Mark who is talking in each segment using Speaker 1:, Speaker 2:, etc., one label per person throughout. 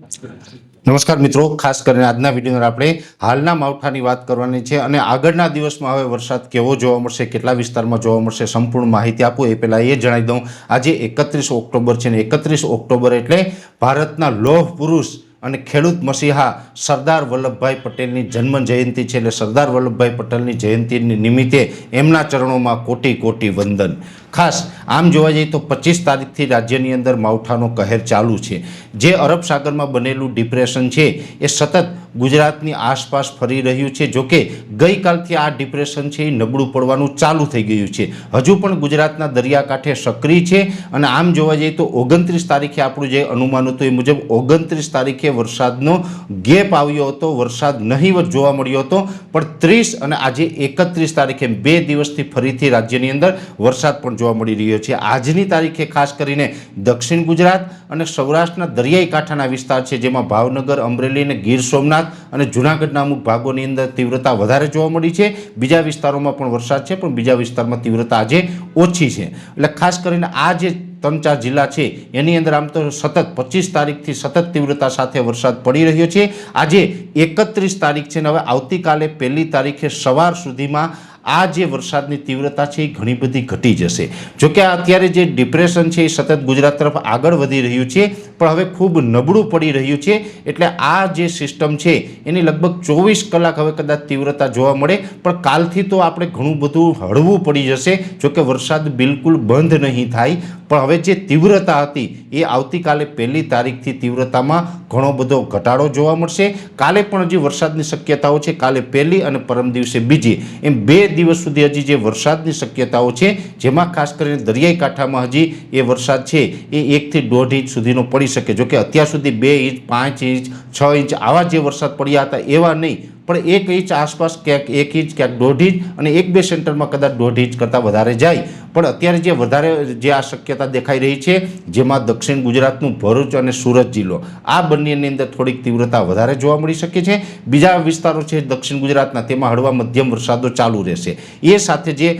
Speaker 1: નમસ્કાર મિત્રો, ખાસ કરીને આજના વિડીયોની આપણે હાલના માવઠાની વાત કરવાની છે અને આગળના દિવસમાં હવે વરસાદ કેવો જોવા મળશે, કેટલા વિસ્તારમાં જોવા મળશે, સંપૂર્ણ માહિતી આપું. એ પહેલાં એ જણાવી દઉં. આજે એકત્રીસ ઓક્ટોબર છે ને એકત્રીસ ઓક્ટોબર એટલે ભારતના લોહ પુરુષ અને ખેડૂત મસીહા સરદાર વલ્લભભાઈ પટેલની જન્મ જયંતિ છે એટલે સરદાર વલ્લભભાઈ પટેલની જયંતિની નિમિત્તે એમના ચરણોમાં કોટી કોટી વંદન. ખાસ આમ જોવા જઈએ તો પચીસ તારીખથી રાજ્યની અંદર માવઠાનો કહેર ચાલુ છે. જે અરબ સાગરમાં બનેલું ડિપ્રેશન છે, એ સતત ગુજરાતની આસપાસ ફરી રહ્યું છે. જોકે ગઈકાલથી આ ડિપ્રેશન છે એ નબળું પડવાનું ચાલુ થઈ ગયું છે. હજુ પણ ગુજરાતના દરિયાકાંઠે સક્રિય છે અને આમ જોવા જઈએ તો ઓગણત્રીસ તારીખે આપણું જે અનુમાન હતું એ મુજબ ઓગણત્રીસ તારીખે વરસાદનો ગેપ આવ્યો હતો. વરસાદ નહીવત જોવા મળ્યો હતો. પણ ત્રીસ અને આજે એકત્રીસ તારીખે બે દિવસથી ફરીથી રાજ્યની અંદર વરસાદ પણ જોવા મળી રહ્યો છે. આજની તારીખે ખાસ કરીને દક્ષિણ ગુજરાત અને સૌરાષ્ટ્રના દરિયાઈ કાંઠાના વિસ્તાર છે, જેમાં ભાવનગર, અમરેલી અને ગીર સોમનાથ અને જૂનાગઢના અમુક ભાગોની અંદર તીવ્રતા વધારે જોવા મળી છે. બીજા વિસ્તારોમાં પણ વરસાદ છે, પણ બીજા વિસ્તારમાં તીવ્રતા આજે ઓછી છે. એટલે ખાસ કરીને આ જે ત્રણ ચાર જિલ્લા છે, એની અંદર આમ તો સતત પચીસ તારીખથી સતત તીવ્રતા સાથે વરસાદ પડી રહ્યો છે. આજે એકત્રીસ તારીખ છે ને હવે આવતીકાલે પહેલી તારીખે સવાર સુધીમાં આ જે વરસાદની તીવ્રતા છે એ ઘણી બધી ઘટી જશે. જોકે અત્યારે જે ડિપ્રેશન છે એ સતત ગુજરાત તરફ આગળ વધી રહ્યું છે, પણ હવે ખૂબ નબળું પડી રહ્યું છે. એટલે આ જે સિસ્ટમ છે, એની લગભગ ચોવીસ કલાક હવે કદાચ તીવ્રતા જોવા મળે, પણ કાલથી તો આપણે ઘણું બધું હળવું પડી જશે, જોકે વરસાદ બિલકુલ બંધ નહીં થાય. પણ હવે જે તીવ્રતા હતી, એ આવતીકાલે પહેલી તારીખથી તીવ્રતામાં ઘણો બધો ઘટાડો જોવા મળશે. કાલે પણ હજી વરસાદની શક્યતાઓ છે, કાલે પહેલી અને પરમ દિવસે બીજી, એમ બે દિવસ સુધી હજી જે વરસાદની શક્યતાઓ છે, જેમાં ખાસ કરીને દરિયાઈ કાંઠામાં હજી એ વરસાદ છે, એ એકથી દોઢ ઇંચ સુધીનો પડી શકે. જોકે અત્યાર સુધી બે ઇંચ, પાંચ ઇંચ, છ ઇંચ આવા જે વરસાદ પડ્યા હતા એવા નહીં. પણ એક ઇંચ આસપાસ ક્યાંક એક ઇંચ, ક્યાંક દોઢ ઇંચ અને એક બે સેન્ટરમાં કદાચ દોઢ ઇંચ કરતાં વધારે જાય. પણ અત્યારે જે વધારે જે આ શક્યતા દેખાઈ રહી છે, જેમાં દક્ષિણ ગુજરાતનું ભરૂચ અને સુરત જિલ્લો, આ બંનેની અંદર થોડીક તીવ્રતા વધારે જોવા મળી શકે છે. બીજા વિસ્તારો છે દક્ષિણ ગુજરાતના, તેમાં હળવા મધ્યમ વરસાદો ચાલુ રહેશે. એ સાથે જે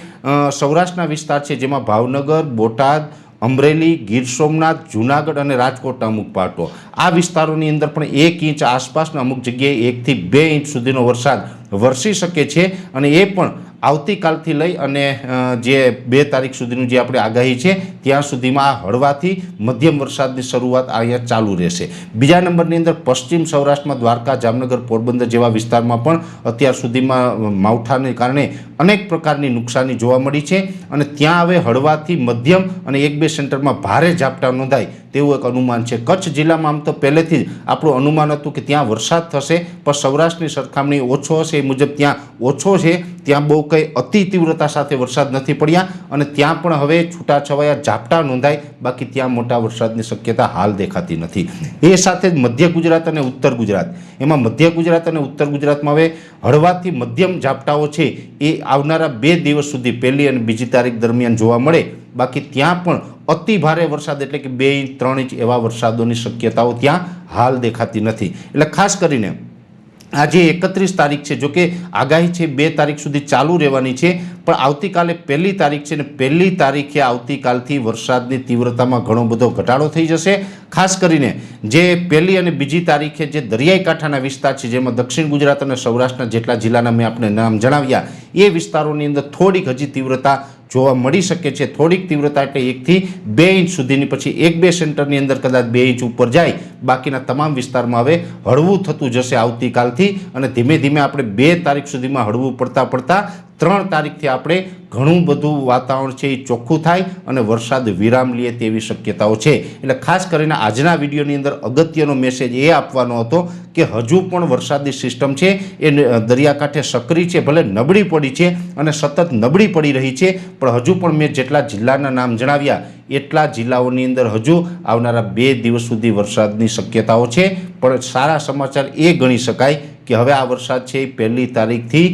Speaker 1: સૌરાષ્ટ્રના વિસ્તાર છે, જેમાં ભાવનગર, બોટાદ અમરેલી, ગીર સોમનાથ, જૂનાગઢ અને રાજકોટના અમુક પાટો. આ વિસ્તારોની અંદર પણ એક ઇંચ આસપાસના અમુક જગ્યાએ એકથી બે ઇંચ સુધીનો વરસાદ વરસી શકે છે અને એ પણ આવતીકાલથી લઈ અને જે બે તારીખ સુધીનું જે આપણે આગાહી છે, ત્યાં સુધીમાં આ હળવાથી મધ્યમ વરસાદની શરૂઆત અહીંયા ચાલુ રહેશે. બીજા નંબરની અંદર પશ્ચિમ સૌરાષ્ટ્રમાં દ્વારકા, જામનગર, પોરબંદર જેવા વિસ્તારમાં પણ અત્યાર સુધીમાં માવઠાને કારણે અનેક પ્રકારની નુકસાની જોવા મળી છે અને ત્યાં હવે હળવાથી મધ્યમ અને એક બે સેન્ટરમાં ભારે ઝાપટા નોંધાય તેવું એક અનુમાન છે. કચ્છ જિલ્લામાં આમ તો પહેલેથી જ આપણું અનુમાન હતું કે ત્યાં વરસાદ થશે, પણ સૌરાષ્ટ્રની સરખામણી ઓછો હશે. એ મુજબ ત્યાં ઓછો છે. ત્યાં બહુ કંઈ અતિ તીવ્રતા સાથે વરસાદ નથી પડ્યા અને ત્યાં પણ હવે છૂટાછવાયા ઝાપટા નોંધાય. બાકી ત્યાં મોટા વરસાદની શક્યતા હાલ દેખાતી નથી. એ સાથે જ મધ્ય ગુજરાત અને ઉત્તર ગુજરાત. એમાં મધ્ય ગુજરાત અને ઉત્તર ગુજરાતમાં હવે હળવાથી મધ્યમ ઝાપટાઓ છે. એ આવનારા બે દિવસ સુધી પહેલી અને બીજી તારીખ દરમિયાન જોવા મળે. બાકી ત્યાં પણ અતિ ભારે વરસાદ એટલે કે બે ઇંચ, ત્રણ ઇંચ એવા વરસાદોની શક્યતાઓ ત્યાં હાલ દેખાતી નથી. એટલે ખાસ કરીને આજે એકત્રીસ તારીખ છે, જોકે આગાહી છે બે તારીખ સુધી ચાલુ રહેવાની છે, પણ આવતીકાલે પહેલી તારીખ છે ને પહેલી તારીખે આવતીકાલથી વરસાદની તીવ્રતામાં ઘણો બધો ઘટાડો થઈ જશે. ખાસ કરીને જે પહેલી અને બીજી તારીખે જે દરિયાઈ કાંઠાના વિસ્તાર છે, જેમાં દક્ષિણ ગુજરાત અને સૌરાષ્ટ્રના જેટલા જિલ્લાના મેં આપણે નામ જણાવ્યા, એ વિસ્તારોની અંદર થોડીક હજી તીવ્રતા જોવા મળી શકે છે. થોડીક તીવ્રતા એટલે એકથી બે ઇંચ સુધીની, પછી એક બે સેન્ટરની અંદર કદાચ બે ઇંચ ઉપર જાય. બાકીના તમામ વિસ્તારમાં હવે હળવું થતું જશે આવતીકાલથી અને ધીમે ધીમે આપણે બે તારીખ સુધીમાં હળવું પડતા પડતા ત્રણ તારીખથી આપણે ઘણું બધું વાતાવરણ છે એ ચોખ્ખું થાય અને વરસાદ વિરામ લે તેવી શક્યતાઓ છે. એટલે ખાસ કરીને આજના વિડીયોની અંદર અગત્યનો મેસેજ એ આપવાનો હતો કે હજુ પણ વરસાદની સિસ્ટમ છે એ દરિયાકાંઠે સક્રિય છે, ભલે નબળી પડી છે અને સતત નબળી પડી રહી છે, પણ હજુ પણ મેં જેટલા જિલ્લાના નામ જણાવ્યા એટલા જિલ્લાઓની અંદર હજુ આવનારા બે દિવસ સુધી વરસાદની શક્યતાઓ છે. પણ સારા સમાચાર એ ગણી શકાય કે હવે આ વરસાદ છે એ પહેલી તારીખથી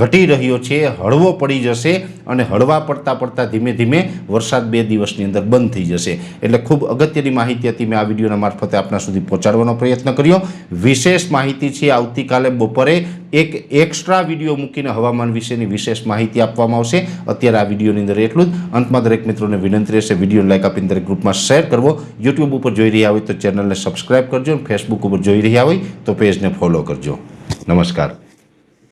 Speaker 1: ઘટી રહ્યો છે, હળવો પડી જશે અને હળવા પડતા પડતા ધીમે ધીમે વરસાદ બે દિવસની અંદર બંધ થઈ જશે. એટલે ખૂબ અગત્યની માહિતી હતી, મેં આ વિડીયોના મારફતે આપના સુધી પહોંચાડવાનો પ્રયત્ન કર્યો. વિશેષ માહિતી છે, આવતીકાલે બપોરે એક એક્સ્ટ્રા વીડિયો મૂકીને હવામાન વિશેની વિશેષ માહિતી આપવામાં આવશે. અત્યારે આ વિડીયોની અંદર એટલું જ. અંતમાં દરેક મિત્રોને વિનંતી રહેશે વીડિયો લાઈક આપીને દરેક ગ્રુપમાં શેર કરવો. યુટ્યુબ ઉપર જોઈ રહ્યા હોય તો ચેનલને સબસ્ક્રાઇબ કરજો અને ફેસબુક ઉપર જોઈ રહ્યા હોય તો પેજને ફોલો કરજો. નમસ્કાર.